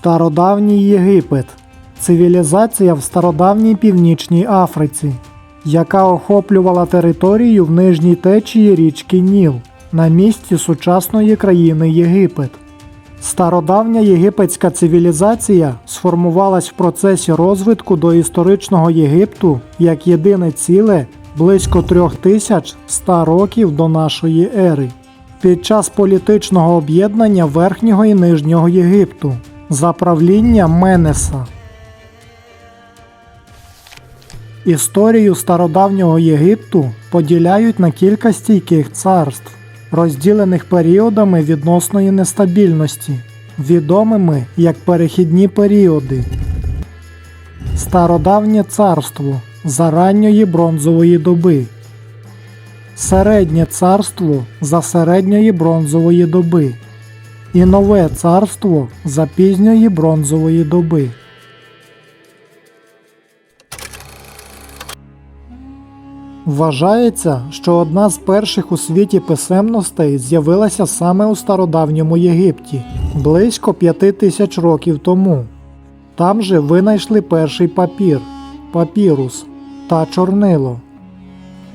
Стародавній Єгипет цивілізація в стародавній північній Африці, яка охоплювала територію в нижній течії річки Ніл на місці сучасної країни Єгипет. Стародавня єгипетська цивілізація сформувалась в процесі розвитку до історичного Єгипту як єдине ціле близько 3100 років до нашої ери під час політичного об'єднання Верхнього і Нижнього Єгипту за правління Менеса. Історію стародавнього Єгипту поділяють на кілька стійких царств, розділених періодами відносної нестабільності, відомими як перехідні періоди. Стародавнє царство за ранньої бронзової доби. Середнє царство за середньої бронзової доби і нове царство за пізньої бронзової доби. Вважається, що одна з перших у світі писемностей з'явилася саме у стародавньому Єгипті близько п'яти тисяч років тому. Там же винайшли перший папір папірус та чорнило.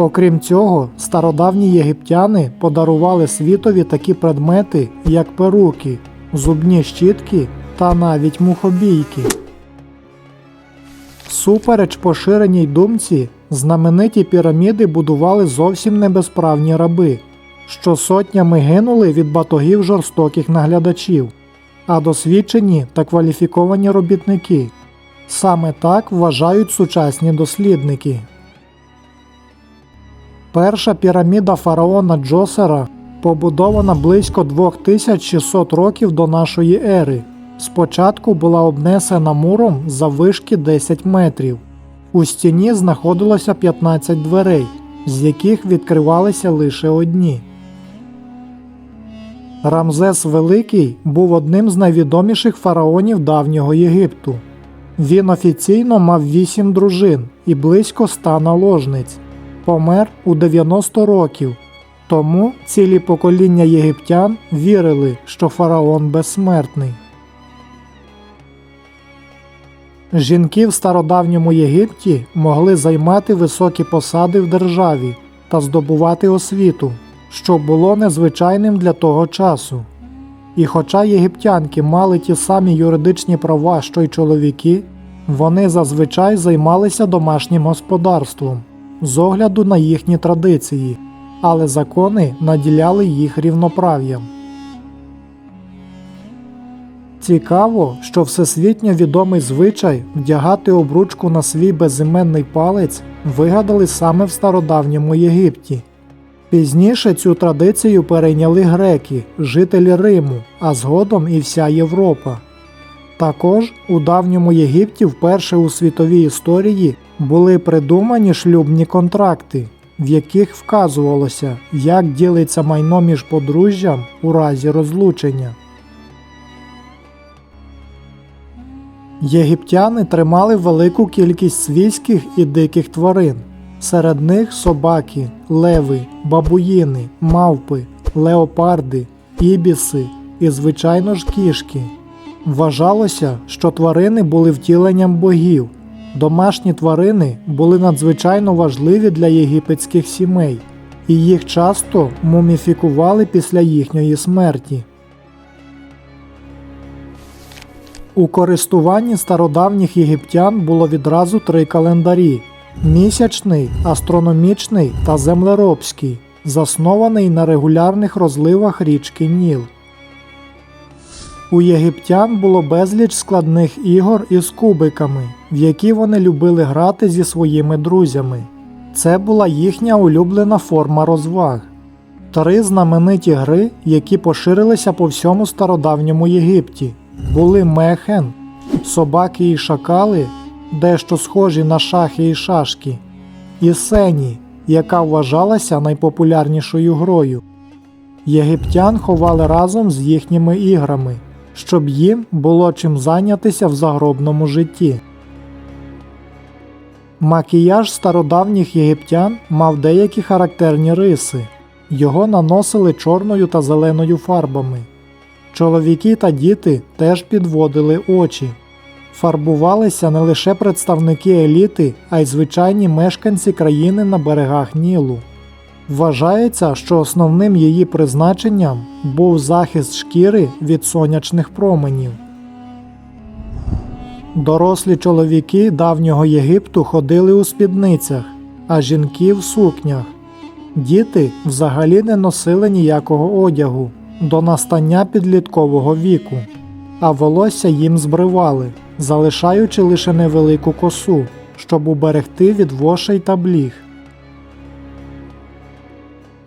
Окрім цього, стародавні єгиптяни подарували світові такі предмети, як перуки, зубні щітки та навіть мухобійки. Супереч поширеній думці, знамениті піраміди будували зовсім не безправні раби, що сотнями гинули від батогів жорстоких наглядачів, а досвідчені та кваліфіковані робітники. Саме так вважають сучасні дослідники. Перша піраміда фараона Джосера побудована близько 2600 років до нашої ери. Спочатку була обнесена муром заввишки 10 метрів. У стіні знаходилося 15 дверей, з яких відкривалися лише одні. Рамзес Великий був одним з найвідоміших фараонів давнього Єгипту. Він офіційно мав 8 дружин і близько 100 наложниць. Помер у 90 років. Тому цілі покоління єгиптян вірили, що фараон безсмертний. Жінки в стародавньому Єгипті могли займати високі посади в державі та здобувати освіту, що було незвичайним для того часу. І хоча єгиптянки мали ті самі юридичні права, що й чоловіки, вони зазвичай займалися домашнім господарством з огляду на їхні традиції, але закони наділяли їх рівноправ'ям. Цікаво, що всесвітньо відомий звичай вдягати обручку на свій безіменний палець вигадали саме в стародавньому Єгипті. Пізніше цю традицію перейняли греки, жителі Риму, а згодом і вся Європа. Також у давньому Єгипті вперше у світовій історії були придумані шлюбні контракти, в яких вказувалося, як ділиться майно між подружжям у разі розлучення. Єгиптяни тримали велику кількість свійських і диких тварин. Серед них собаки, леви, бабуїни, мавпи, леопарди, ібіси і, звичайно ж, кішки. Вважалося, що тварини були втіленням богів. Домашні тварини були надзвичайно важливі для єгипетських сімей, і їх часто муміфікували після їхньої смерті. У користуванні стародавніх єгиптян було відразу три календарі: місячний, астрономічний та землеробський, заснований на регулярних розливах річки Ніл. У єгиптян було безліч складних ігор із кубиками, в які вони любили грати зі своїми друзями. Це була їхня улюблена форма розваг. Три знамениті гри, які поширилися по всьому стародавньому Єгипті, були мехен, собаки і шакали, дещо схожі на шахи і шашки, і сені, яка вважалася найпопулярнішою грою. Єгиптян ховали разом з їхніми іграми, щоб їм було чим зайнятися в загробному житті. Макіяж стародавніх єгиптян мав деякі характерні риси. Його наносили чорною та зеленою фарбами. Чоловіки та діти теж підводили очі. Фарбувалися не лише представники еліти, а й звичайні мешканці країни на берегах Нілу. Вважається, що основним її призначенням був захист шкіри від сонячних променів. Дорослі чоловіки давнього Єгипту ходили у спідницях, а жінки в сукнях. Діти взагалі не носили ніякого одягу до настання підліткового віку, а волосся їм збривали, залишаючи лише невелику косу, щоб уберегти від вошей та бліг.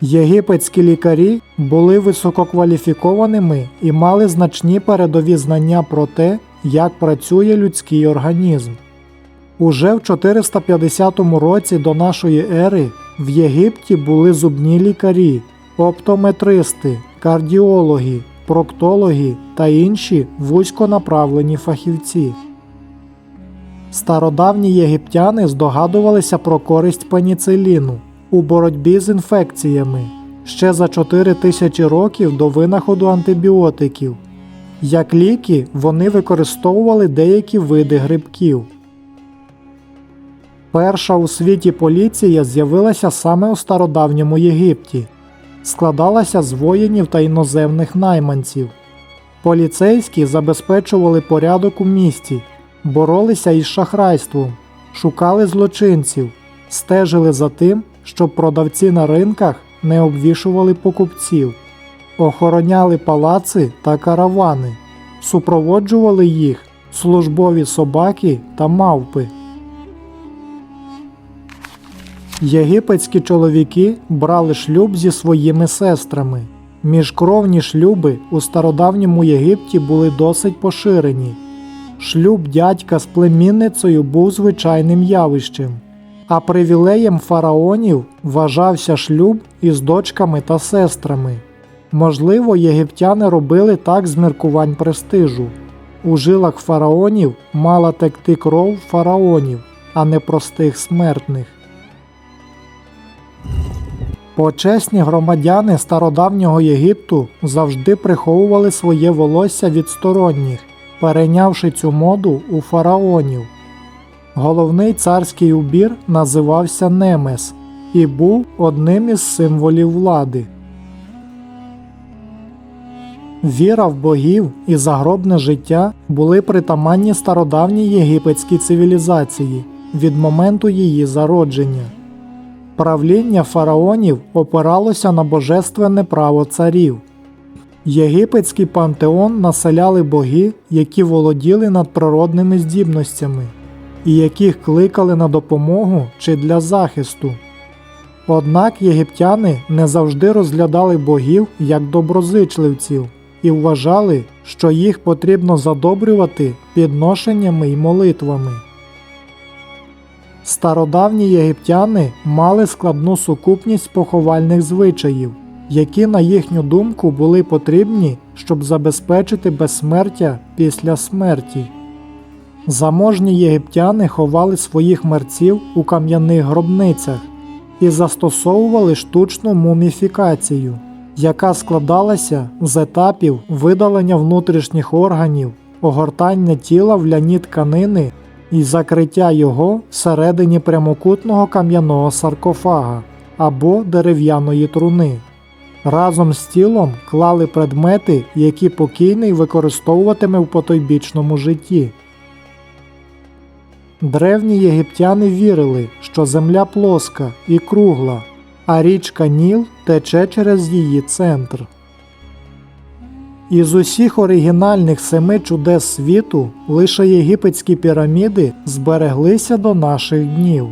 Єгипетські лікарі були висококваліфікованими і мали значні передові знання про те, як працює людський організм. Уже в 450 році до нашої ери в Єгипті були зубні лікарі, оптометристи, кардіологи, проктологи та інші вузьконаправлені фахівці. Стародавні єгиптяни здогадувалися про користь пеніциліну у боротьбі з інфекціями ще за 4 тисячі років до винаходу антибіотиків. Як ліки вони використовували деякі види грибків. Перша у світі поліція з'явилася саме у стародавньому Єгипті, складалася з воїнів та іноземних найманців. Поліцейські забезпечували порядок у місті, боролися із шахрайством, шукали злочинців, стежили за тим, щоб продавці на ринках не обвішували покупців, охороняли палаци та каравани, супроводжували їх службові собаки та мавпи. Єгипетські чоловіки брали шлюб зі своїми сестрами. Міжкровні шлюби у стародавньому Єгипті були досить поширені. Шлюб дядька з племінницею був звичайним явищем, а привілеєм фараонів вважався шлюб із дочками та сестрами. Можливо, єгиптяни робили так з міркувань престижу. У жилах фараонів мала текти кров фараонів, а не простих смертних. Почесні громадяни стародавнього Єгипту завжди приховували своє волосся від сторонніх, перейнявши цю моду у фараонів. Головний царський убір називався Немес і був одним із символів влади. Віра в богів і загробне життя були притаманні стародавній єгипетській цивілізації від моменту її зародження. Правління фараонів опиралося на божественне право царів. Єгипетський пантеон населяли боги, які володіли надприродними здібностями, і яких кликали на допомогу чи для захисту. Однак єгиптяни не завжди розглядали богів як доброзичливців і вважали, що їх потрібно задобрювати підношеннями й молитвами. Стародавні єгиптяни мали складну сукупність поховальних звичаїв, які, на їхню думку, були потрібні, щоб забезпечити безсмертя після смерті. Заможні єгиптяни ховали своїх мерців у кам'яних гробницях і застосовували штучну муміфікацію, яка складалася з етапів видалення внутрішніх органів, огортання тіла в ляні тканини і закриття його всередині прямокутного кам'яного саркофага або дерев'яної труни. Разом з тілом клали предмети, які покійний використовуватиме в потойбічному житті. Древні єгиптяни вірили, що земля плоска і кругла, а річка Ніл тече через її центр. Із усіх оригінальних семи чудес світу лише єгипетські піраміди збереглися до наших днів.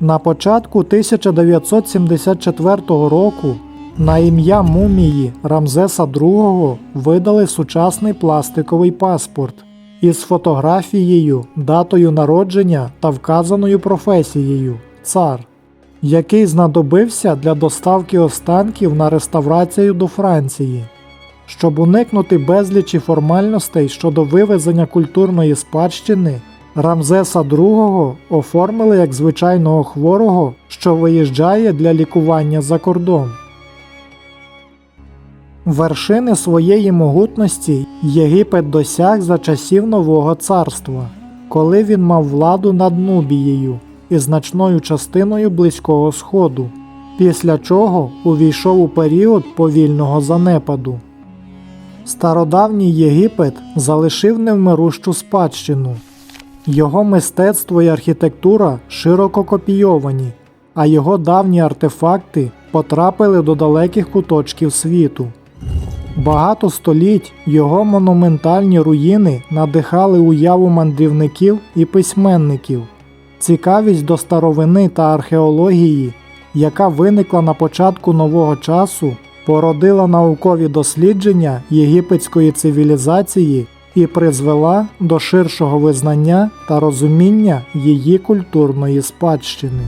На початку 1974 року на ім'я мумії Рамзеса II видали сучасний пластиковий паспорт із фотографією, датою народження та вказаною професією цар, який знадобився для доставки останків на реставрацію до Франції. Щоб уникнути безлічі формальностей щодо вивезення культурної спадщини, Рамзеса II оформили як звичайного хворого, що виїжджає для лікування за кордон. Вершини своєї могутності Єгипет досяг за часів Нового царства, коли він мав владу над Нубією і значною частиною Близького Сходу, після чого увійшов у період повільного занепаду. Стародавній Єгипет залишив невмирущу спадщину. Його мистецтво і архітектура широко копійовані, а його давні артефакти потрапили до далеких куточків світу. Багато століть його монументальні руїни надихали уяву мандрівників і письменників. Цікавість до старовини та археології, яка виникла на початку нового часу, породила наукові дослідження єгипетської цивілізації і призвела до ширшого визнання та розуміння її культурної спадщини.